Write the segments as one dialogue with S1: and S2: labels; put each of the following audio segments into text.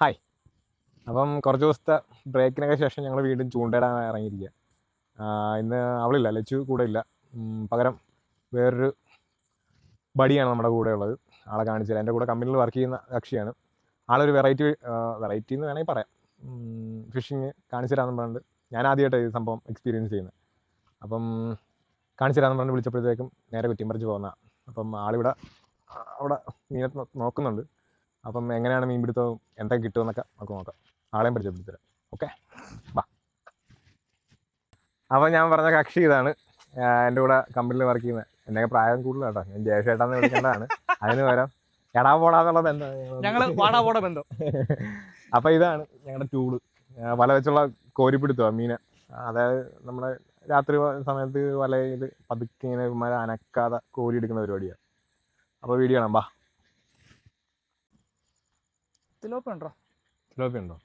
S1: Hi. അപ്പം കുറച്ച് ദിവസത്തെ ബ്രേക്കിനൊക്കെ ശേഷം ഞങ്ങൾ വീണ്ടും ചൂണ്ടയിടാൻ ഇറങ്ങിയിരിക്കുക ഇന്ന് അവളില്ല ലച്ചു കൂടെ ഇല്ല. പകരം വേറൊരു ബഡിയാണ് നമ്മുടെ കൂടെ ഉള്ളത്. ആളെ കാണിച്ചില്ല. എന്റെ കൂടെ കമ്പനിയിൽ വർക്ക് ചെയ്യുന്ന കക്ഷിയാണ്. ആളൊരു വെറൈറ്റി വെറൈറ്റി എന്ന് വേണമെങ്കിൽ പറയാം. ഫിഷിങ് കാണിച്ചു തരാമെന്ന് പറഞ്ഞിട്ട് ഞാൻ ആദ്യമായിട്ടാണ് ഈ സംഭവം എക്സ്പീരിയൻസ് ചെയ്യുന്നത്. അപ്പം കാണിച്ചു തരാമെന്ന് പറഞ്ഞിട്ട് വിളിച്ചപ്പോഴത്തേക്കും നേരെ കുറ്റിമ്പറിച്ച് പോകുന്ന അപ്പം ആളിവിടെ അവിടെ മീനെ നോക്കുന്നുണ്ട്. അപ്പം എങ്ങനെയാണ് മീൻ പിടുത്തവും എന്തൊക്കെ കിട്ടുമെന്നൊക്കെ നമുക്ക് നോക്കാം. ആളെയും പരിചയപ്പെടുത്തരാം ഓക്കെ? വാ അപ്പം ഞാൻ പറഞ്ഞ കക്ഷി ഇതാണ്. എന്റെ കൂടെ കമ്പനിയിൽ വർക്ക് ചെയ്യുന്ന എന്നെ പ്രായം കൂടുതലാട്ടോ. ഞാൻ ജയശേട്ടാന്ന് വിളിക്കേണ്ടതാണ്. അതിന് പകരം എടാ പോടാന്നുള്ള ബന്ധം.
S2: ഞങ്ങൾ വാടാ പോടാ ബന്ധം.
S1: അപ്പം ഇതാണ് ഞങ്ങളുടെ ടൂൾ വല വെച്ചുള്ള കോരിപ്പിടുത്തമാണ് മീനെ. അതായത് നമ്മുടെ രാത്രി സമയത്ത് വലയിൽ പതുക്കെ ഇങ്ങനെ മല അനക്കാതെ കോരി എടുക്കുന്ന പരിപാടിയാണ് അപ്പോൾ വീഡിയോ കാണാം വാ
S2: തിലോപ്പ ഉണ്ടോ?
S1: തിലോപ്പി ഉണ്ടോ?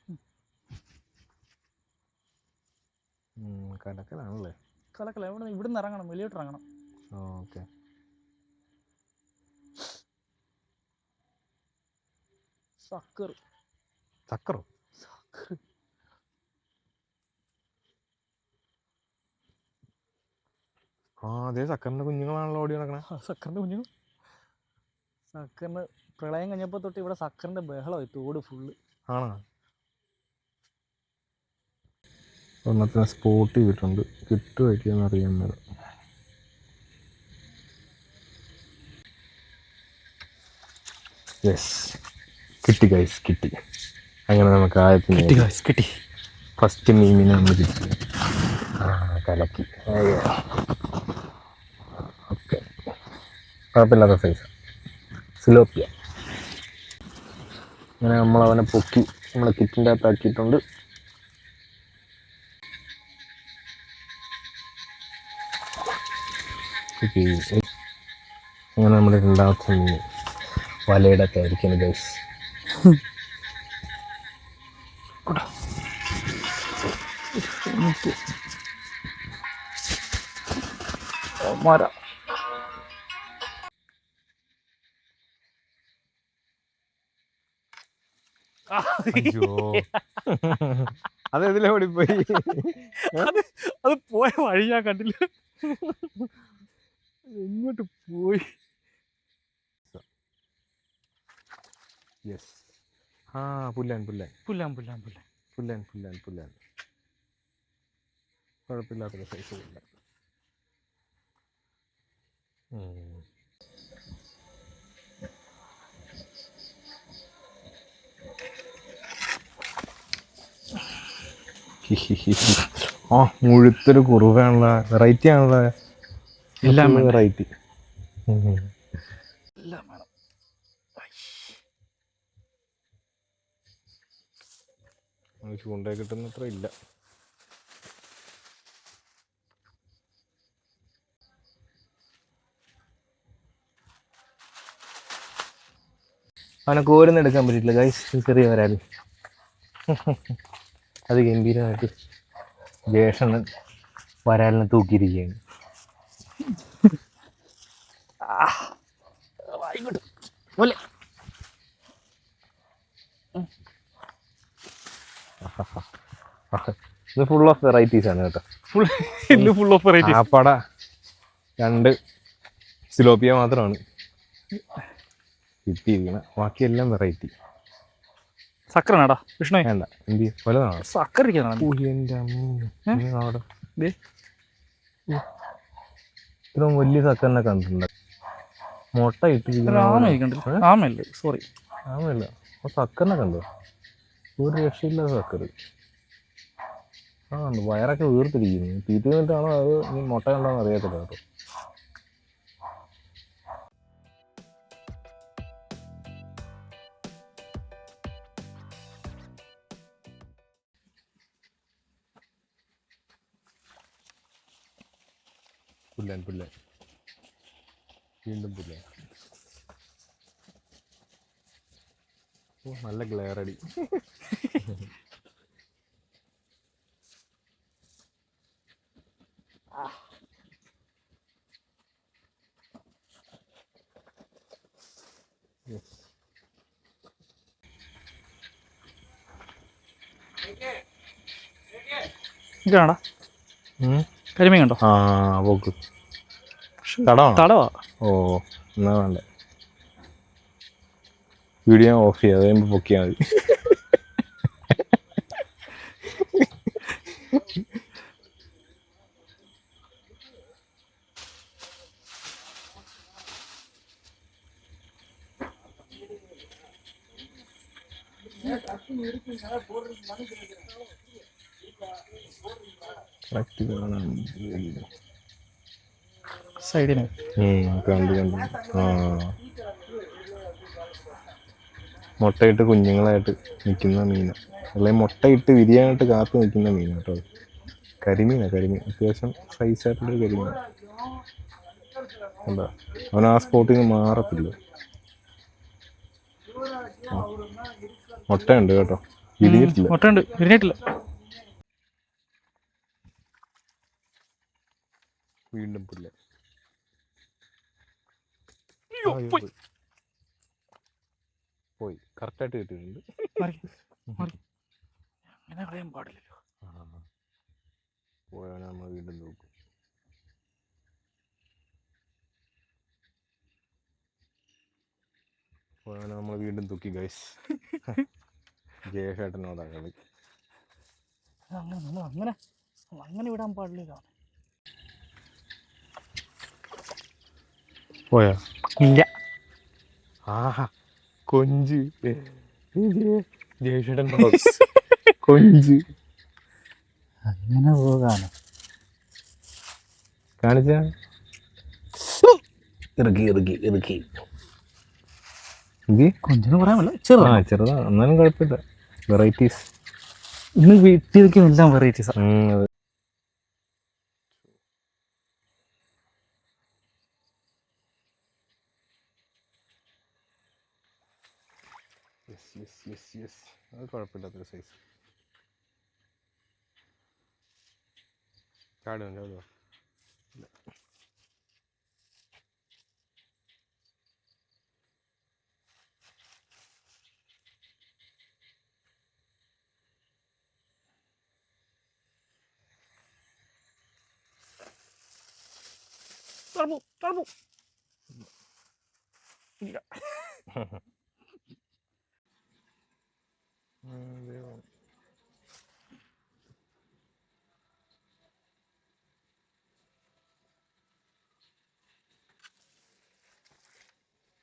S1: കലക്കലാണല്ലേ?
S2: കലക്കല. എവിടെ ഇവിടുന്ന് ഇറങ്ങണം വെളിയോട്ട് ഇറങ്ങണം.
S1: ഓക്കെ.
S2: സക്കർ
S1: സക്കറോ
S2: സക്കർ
S1: ആ അതെ സക്കറിന്റെ കുഞ്ഞുങ്ങളാണല്ലോ ഓടി നടക്കണേ.
S2: സക്കറിന്റെ കുഞ്ഞുങ്ങൾ? സക്കറിന് പ്രളയം കഴിഞ്ഞപ്പോൾ തൊട്ട് ഇവിടെ സക്കറിന്റെ ബഹളമായി തോട് ഫുള്ള്
S1: ആണോ? ഒന്നത്തിന് സ്പോട്ട് ചെയ്തിട്ടുണ്ട്. കിട്ടുമായിരിക്കും അറിയാൻ മേല. യെസ് കിട്ടി ഗൈസ് കിട്ടി. അങ്ങനെ നമുക്ക് ആദ്യത്തിന്
S2: കിട്ടി
S1: ഫസ്റ്റ് മീമിനെ നമ്മൾ കിട്ടി ആ കലക്കി. ഓക്കെ കുഴപ്പമില്ലാത്ത സൈസ് സിലോപ്പിയ. അങ്ങനെ നമ്മൾ അവനെ പൊക്കി നമ്മളെ കിറ്റിന്റെ അകത്ത് ആക്കിയിട്ടുണ്ട്. ഓക്കേ. അങ്ങനെ നമ്മുടെ രണ്ടാമത്തെ മീൻ വലയുടെ ഒക്കെ ആയിരിക്കും ഗൈസ്
S2: മര
S1: അയ്യോ. അത് എതിലെ ഓടിപ്പോയി?
S2: അത് അത് പോയ വഴി ഞാൻ കണ്ടില്ല. എങ്ങോട്ട് പോയി?
S1: യെസ് ആ പുല്ലാൻ പുല്ലാൻ.
S2: പുല്ലാൻ പുല്ലാൻ പുല്ലാൻ.
S1: പുല്ലാൻ പുല്ലാൻ പുല്ലാൻ. കുഴപ്പമില്ലാത്തൊരു സൈസ് പുല്ലാൻ ആ മുഴുത്തൊരു കുറവാണുള്ള വെറൈറ്റി ആണുള്ള
S2: എല്ലാം.
S1: വെറൈറ്റി
S2: എല്ലാം വേണം.
S1: കിട്ടുന്ന അത്ര ഇല്ല. അവനെ കോരുന്നെടുക്കാൻ പറ്റില്ല ഗൈസ് ചെറിയ വരാൽ. അത് ഗംഭീരമായിട്ട് ജേഷണ് വരാലിനെ തൂക്കിയിരിക്കുകയാണ്. ഇത് ഫുൾ ഓഫ് വെറൈറ്റീസ് ആണ് കേട്ടോ.
S2: ഫുൾ ഇല്ല ഫുൾ ഓഫ് വെറൈറ്റി
S1: ആപ്പട രണ്ട് സിലോപ്പിയ മാത്രമാണ്. കിട്ടിയിരിക്കണം. ബാക്കിയെല്ലാം വെറൈറ്റി
S2: സക്കറിനാടാ വിഷ്ണു.
S1: വേണ്ട എന്ത്? വലുതാണോ. ഇത് വലിയ സക്കറിനെ കണ്ടിട്ടുണ്ട്. മുട്ട ഇട്ടിരിക്കുന്ന
S2: ആമയല്ലേ? സോറി
S1: ആമല്ല ആ സക്കറിനെ കണ്ടു? ഒരു രക്ഷയില്ല സക്കർ ആ. വയറൊക്കെ വീർത്തിരിക്കുന്നു. തീറ്റ നിന്നിട്ടാണോ അത് മുട്ട കണ്ടോന്ന് അറിയത്തില്ല കേട്ടോ. പുല്ലാൻ പുല്ലാൻ വീണ്ടും പുല്ലാൻ ഓ നല്ല ഗ്ലെയർ അടി.
S2: ഇതാണോ. കരിമീൻ കണ്ടോ?
S1: ആ പോക്ക്
S2: തടവാ.
S1: ഓ എന്നാ വേണ്ട. വീഡിയോ ഓഫ് ചെയ്യാം അത് കഴിയുമ്പോൾ പൊക്കിയാൽ മതി കറക്റ്റ് കാണാൻ.
S2: സൈഡിന്
S1: കണ്ടു കണ്ടു. ആ. മുട്ടയിട്ട് കുഞ്ഞുങ്ങളായിട്ട് നിൽക്കുന്ന മീന. അല്ലെങ്കിൽ മുട്ടയിട്ട് വിരിയാനായിട്ട് കാത്തു നിൽക്കുന്ന മീന കേട്ടോ കരിമീനാ കരിമീൻ. അത്യാവശ്യം സൈസ് ആയിട്ടുള്ളൊരു കരിമീൻ എന്താ അവൻ ആ സ്പോട്ടിൽ നിന്ന് മാറത്തില്ല. മുട്ടയുണ്ട് കേട്ടോ. വിരിഞ്ഞിട്ടില്ല.
S2: മുട്ടയുണ്ട്. വിരിഞ്ഞിട്ടില്ല.
S1: വീണ്ടും പുല്ല്.
S2: പോയി.
S1: കറക്റ്റായിട്ട് കിട്ടിയിട്ടുണ്ട്.
S2: അങ്ങനെ കളയാൻ പാടില്ലല്ലോ.
S1: പോയവനെ നമ്മൾ വീണ്ടും നോക്കും. പോയവനെ നമ്മൾ വീണ്ടും തൂക്കി ഗൈസ് ജയശേട്ടനോടാ കളി.
S2: അങ്ങനെ അങ്ങനെ അങ്ങനെ വിടാൻ പാടില്ലല്ലോ
S1: പോയാ?
S2: ഇല്ല.
S1: ആഹാ കൊഞ്ച്. ജയശേട്ടൻ കൊഞ്ച്.
S2: അങ്ങനെ പോകാനോ?
S1: കാണിച്ച? ഇറുക്കി ഇറുക്കി ഇറുക്കി.
S2: കൊഞ്ചെന്ന് പറയാമല്ലോ
S1: ആ
S2: ചെറുതാ.
S1: ചെറുതാ എന്നാലും കുഴപ്പമില്ല. വെറൈറ്റീസ്
S2: ഇന്ന് വീട്ടിൽ വെക്കുന്ന എല്ലാം വെറൈറ്റീസാ
S1: അതെ യെസ് യെസ് യെസ് യെസ് അത് കുഴപ്പമില്ലാത്തൊരു സൈസ് ചാടുക ചാടുക
S2: ടർബോ ടർബോ ഇല്ല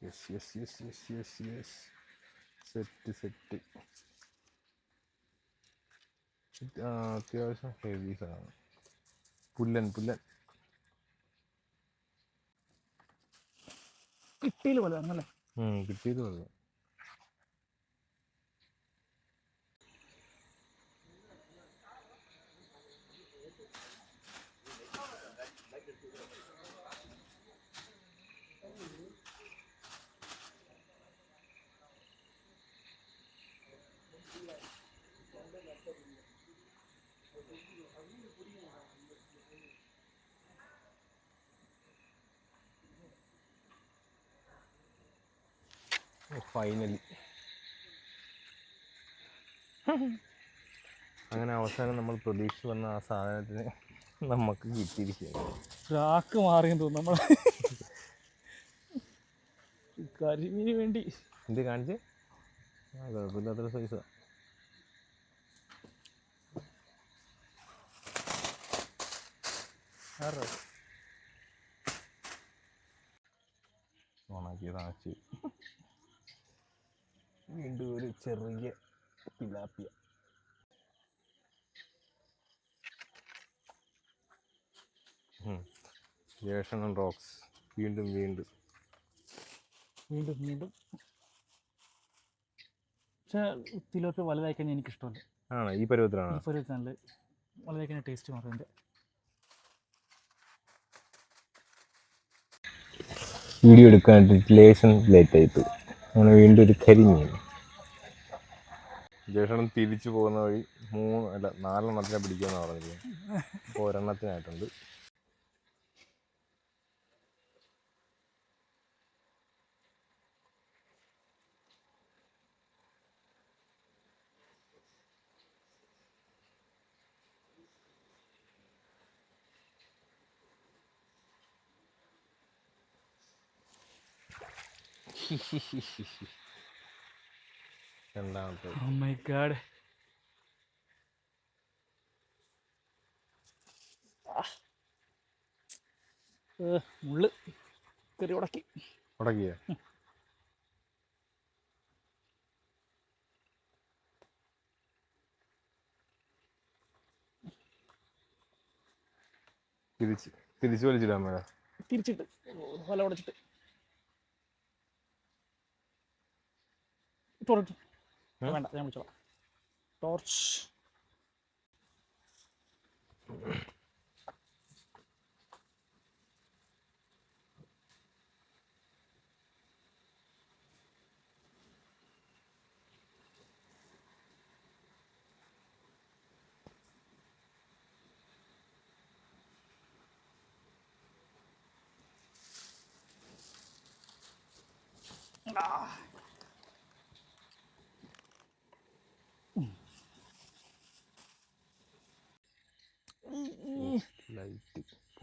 S1: yes yes yes yes yes yes set set അത്യാവശ്യം ഹെവി സാധനം. പുല്ലൻ പുല്ലൻ.
S2: കിട്ടിയില്ല പോലെ
S1: കിട്ടിയത് പറഞ്ഞു ഫൈനലി അങ്ങനെ അവസാനം നമ്മൾ പ്രതീക്ഷിച്ച് വന്ന ആ സാധനത്തിന് നമുക്ക് കിട്ടിയിരിക്കുകയാണ്.
S2: ട്രാക്ക് മാറിയെന്ന് തോന്നുന്നു നമ്മളെ. കരിമീന് വേണ്ടി.
S1: എന്ത് കാണിച്ച്? ആ കുഴപ്പമില്ലാത്തൊരു സൈസാണ് ഓണാക്കിയതാണ് ആശി വീണ്ടും ഒരു ചെറിയ പിലാപ്പിയ ജേഷണൻ റോക്സ്. വീണ്ടും വീണ്ടും.
S2: വീണ്ടും വീണ്ടും. പക്ഷേ തിലോപ്പി വലുതായി കഴിഞ്ഞാൽ എനിക്കിഷ്ടമല്ല.
S1: ആണ്? ഈ പരുവത്തിലാണ്?
S2: ഈ നല്ല വലുതായി കഴിഞ്ഞാൽ ടേസ്റ്റ് മാറും
S1: വീഡിയോ എടുക്കാനായിട്ട് ലേശം ലേറ്റ് ആയിപ്പോയി അങ്ങനെ വീണ്ടും ഒരു കരിമീൻ ജേഷണം തിരിച്ചു പോകുന്ന വഴി മൂന്ന് അല്ല നാലെണ്ണത്തിനെ പിടിക്കുമെന്ന് അപ്പോൾ ഒരെണ്ണത്തിനായിട്ടുണ്ട്. രണ്ടാമത്തെ
S2: ഓ മൈ ഗാഡ് മുള്ള് കയറി ഉടക്കി.
S1: ഉടക്കിയ? തിരിച്ച് തിരിച്ചു വലിച്ചിടാൻ മേടാ
S2: തിരിച്ചിട്ട് വല ഉടച്ചിട്ട്. ടോർച്ച്
S1: ഉം?
S2: വേണ്ട ഞാൻ വിളിച്ചോളാം. ടോർച്ച്
S1: ലൈറ്റ്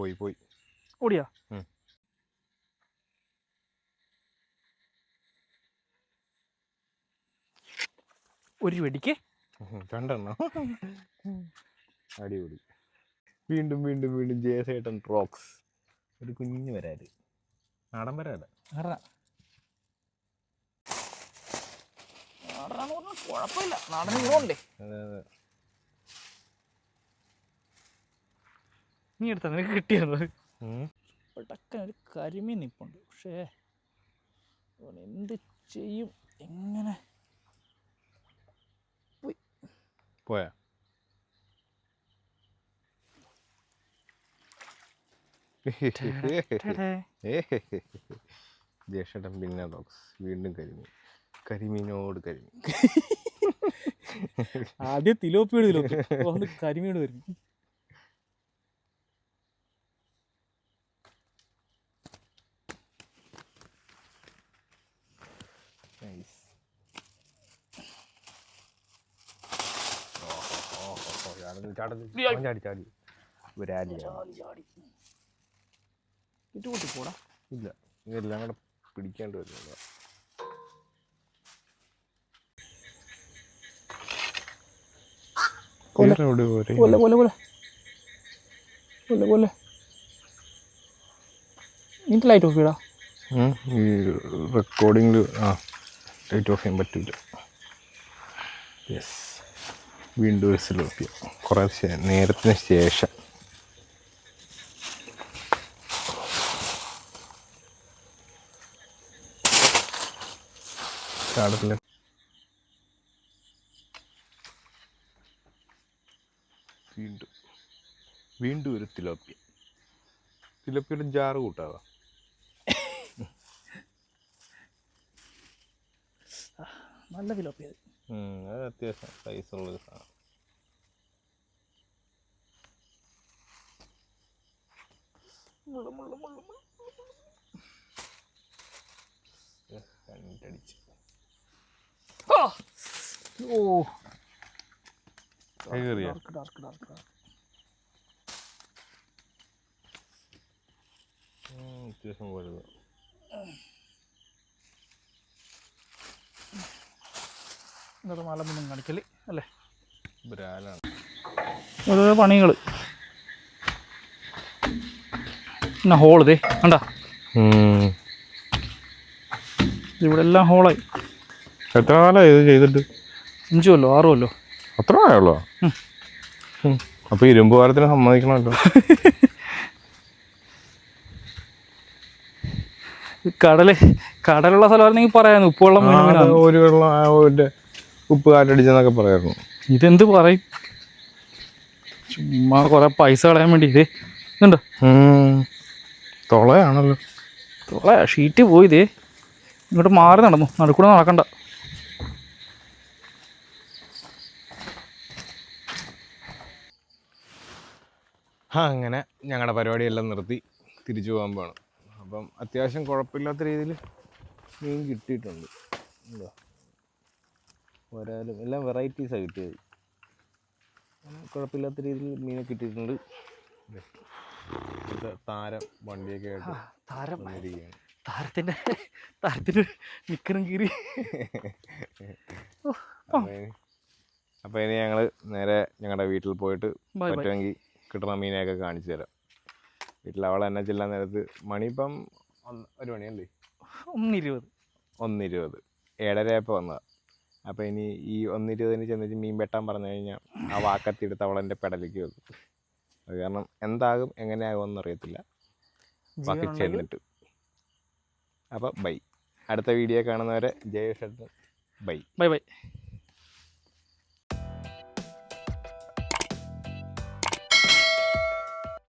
S1: പോയി പോയി.
S2: ഓടിയാ. ഒരു വെടിക്ക്?
S1: രണ്ടെണ്ണം. അടിപൊളി. വീണ്ടും വീണ്ടും വീണ്ടും ജയസേട്ടൻ റോക്സ്. ഒരു കുഞ്ഞു വരാൽ നാടൻ വരാല
S2: കുഴപ്പമില്ല. നാടൻ ഗുണമുണ്ടേ
S1: അതെ അതെ.
S2: നീ എടുത്ത നിനക്ക് കിട്ടിയത് ഒരു കരിമീൻ നിപ്പുണ്ട്. പക്ഷേ എന്ത് ചെയ്യും? എങ്ങനെ?
S1: പോയാ.
S2: ടടേ.
S1: ജയസേട്ടൻ പിന്നെ ഡോക്സ് വീണ്ടും കരിമീൻ. കരിമീനോട് കരിമീൻ.
S2: ആദ്യം തിലോപ്പിയോട് തിലോപ്പി കരിമീനോട് കരിമീട്
S1: ചാടി. ചാടി ഒരാലി
S2: പോടാ.
S1: ഇല്ല ഇതെല്ലാം കൂടെ പിടിക്കേണ്ടി വരുന്നില്ല
S2: കൊല. നിന്റെ ലൈറ്റ് ഓഫ് ചെയ്യടാ
S1: ഈ റെക്കോർഡിങ്ങിൽ ആ ലൈറ്റ് ഓഫ് ചെയ്യാൻ പറ്റില്ല യെസ് വീണ്ടും ഒരു സിലോപ്പിയ കുറേ നേരത്തിന് ശേഷം. വീണ്ടും. വീണ്ടും ഒരു തിലോപ്പിയ. തിലോപ്പിയുടെ ജാറ് കൂട്ടാവാ
S2: നല്ല തിലോപ്പി അത്
S1: അത്യാവശ്യം സൈസുള്ളൊരു സാധനം.
S2: ആ! ഓ? ഡാർക്ക് ഡാർക്ക് ഡാർക്ക് ഡാർക്ക്
S1: അത്യാവശ്യം വലുത്
S2: ഇന്നത്തെ മല മുന്നും കാണിക്കൽ അല്ലേ?
S1: ബ്രാലാണ്
S2: ഓരോരോ പണികൾ പിന്നെ ഹോൾ ഇതേ കണ്ടാ? ഇവിടെ എല്ലാം ഹോളായി
S1: എത്ര കാലമായി ഇത് ചെയ്തിട്ട്?
S2: അഞ്ചു കൊല്ലോ ആറു കൊല്ലോ.
S1: അത്ര ആയുള്ളോ അപ്പൊ ഇരുമ്പ് വാരത്തിന് സമ്മതിക്കണമല്ലോ.
S2: കടൽ കടലുള്ള സ്ഥലമായിരുന്നെങ്കിൽ ഉപ്പുവെള്ളം
S1: ആ, ഒരു വെള്ളം ഉപ്പ് കാറ്റടിച്ചെന്നൊക്കെ പറയായിരുന്നു.
S2: ഇതെന്ത് പറയും? ചുമ്മാ കുറെ പൈസ കളയാൻ വേണ്ടി ഇതേ. ഇതുണ്ടോ.
S1: തൊളയാണല്ലോ.
S2: തൊള ഷീറ്റ് പോയി ഇതേ. ഇങ്ങോട്ട് മാറി നടന്നു. നടുക്കൂടെ നടക്കണ്ട.
S1: അങ്ങനെ ഞങ്ങളുടെ പരിപാടിയെല്ലാം നിർത്തി തിരിച്ചു പോകാൻ പോകണം അപ്പം അത്യാവശ്യം കുഴപ്പമില്ലാത്ത രീതിയിൽ മീൻ കിട്ടിയിട്ടുണ്ട്. എന്താ ഒരാലും എല്ലാം വെറൈറ്റീസാണ് കിട്ടിയത്. കുഴപ്പമില്ലാത്ത രീതിയിൽ മീനെ കിട്ടിയിട്ടുണ്ട്. താരം വണ്ടിയൊക്കെ ആയിട്ട്
S2: താരം. താരത്തിന്റെ താരത്തിന്റെ നിക്കറും കീറി.
S1: അപ്പോൾ ഇനി ഞങ്ങൾ നേരെ ഞങ്ങളുടെ വീട്ടിൽ പോയിട്ട് പറ്റുമെങ്കിൽ കിട്ടുന്ന മീനെയൊക്കെ കാണിച്ചു തരാം. വീട്ടിൽ അവളെ എന്നെ ചെല്ലാൻ നേരത്ത് മണിയിപ്പം ഒരു മണിയല്ലേ?
S2: ഒന്നിരുപത്.
S1: ഒന്നിരുപത്. ഏഴരയപ്പം വന്നതാണ് അപ്പോൾ ഇനി ഈ ഒന്നിരുപതിന് ചെന്നിട്ട് മീൻ വെട്ടാൻ പറഞ്ഞു കഴിഞ്ഞാൽ ആ വാക്കത്തിയെടുത്ത് അവളെന്റെ അവൾ എന്റെ പെടലേക്ക് വെക്കും അത് കാരണം എന്താകും എങ്ങനെയാകും അറിയത്തില്ല. ബാക്കി ചെന്നിട്ട്. അപ്പോൾ ബൈ. അടുത്ത വീഡിയോ കാണുന്നവരെ ജയ ബൈ.
S2: Bye bye.